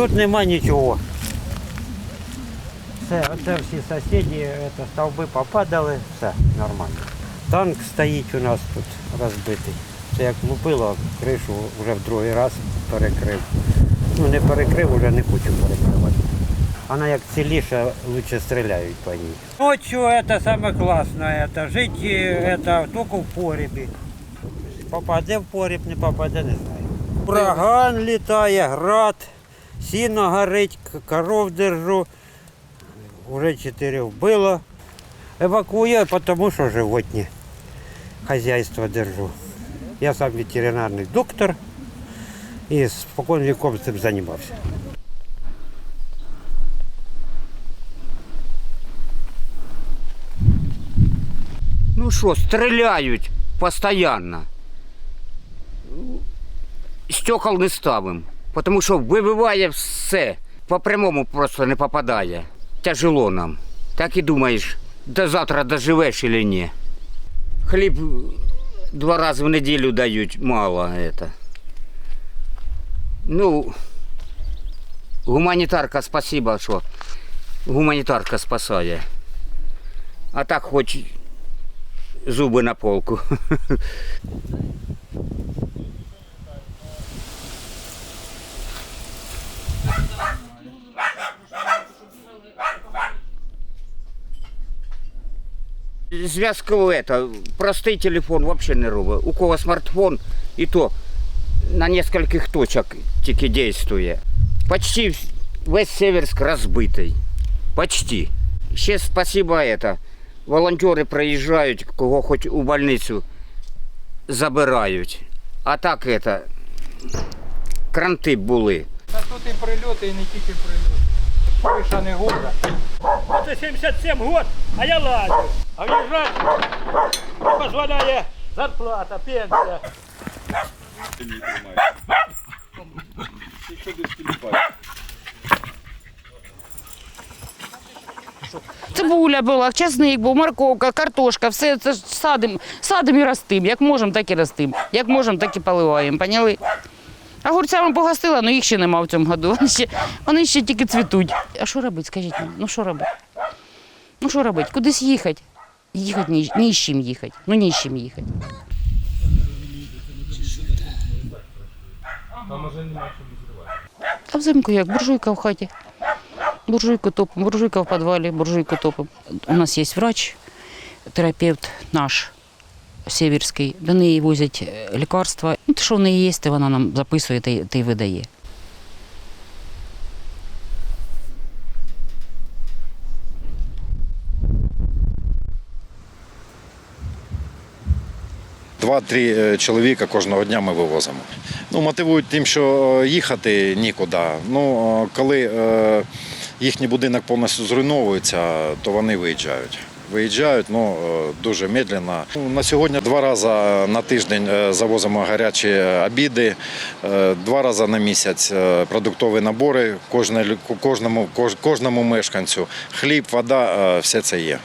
Тут нема нічого. Все, оце всі сусіди, стовби попадали, все нормально. Танк стоїть у нас тут розбитий. Це як лупило, кришу вже в другий раз перекрив. Ну не перекрив, вже не хочу перекривати. Вона як ціліша, лучше стріляють по ній. Ночью це саме класне, жити це, тільки в порібі. Попаде в поріб, не попаде, не знаю. Ураган літає, град, сіно горить, коров держу. Уже чотири вбило. Евакуюю, тому що животні. Хазяйство держу. Я сам ветеринарний доктор і спокійно віком цим займався. Ну що, стріляють постійно. Стекол не ставимо, тому що вибиває все. По прямому просто не попадає. Тяжело нам. Так і думаєш, до завтра доживеш чи ні. Хліб два рази в неділю дають, мало это. Ну, гуманітарка, спасибо, що гуманітарка спасає. А так хоч зуби на полку. Зв'язку это, простий телефон взагалі не робить. У кого смартфон, і то на нескольких точок тільки дійствує. Почти вс- весь Северськ розбитий. Почти. Ще спасибо это. Волонтери приїжджають, кого хоч у больницю забирають. А так это, кранти були. Та тут і прильоти, і не тільки прильоти. Криша не года. Це 77 год, а я ладю. А в'їжджати не дозволяє зарплата, пенсія. Цибуля була, часник був, морковка, картошка, все це ж садимо, садимо і ростимо. Як можемо, так і ростимо. Як можемо, так і поливаємо. Поняли? Огурцями погостила, але їх ще нема в цьому году. Вони ще, вони ще тільки цвітуть. А що робити, скажіть мені? Ну що робити? Ну що робити? Кудись їхати? Їхати ні, ні з чим їхати. Ну ні з чим їхати. А взимку як? Буржуйка в хаті. Буржуйку топим, буржуйка в підвалі, буржуйку топим. У нас є врач, терапевт наш сіверський. До неї возять е, лікарства. Ну, те, що в неї є, те вона нам записує та та й видає. Два-три е, чоловіка кожного дня ми вивозимо. Ну, мотивують тим, що е, їхати нікуди. Ну, коли е, їхній будинок повністю зруйновується, то вони виїжджають. Виїжджають ну, е, дуже медленно. Ну, На сьогодні два рази на тиждень е, завозимо гарячі обіди, е, два рази на місяць продуктові набори кожному, кож- кожному мешканцю. Хліб, вода, все це є.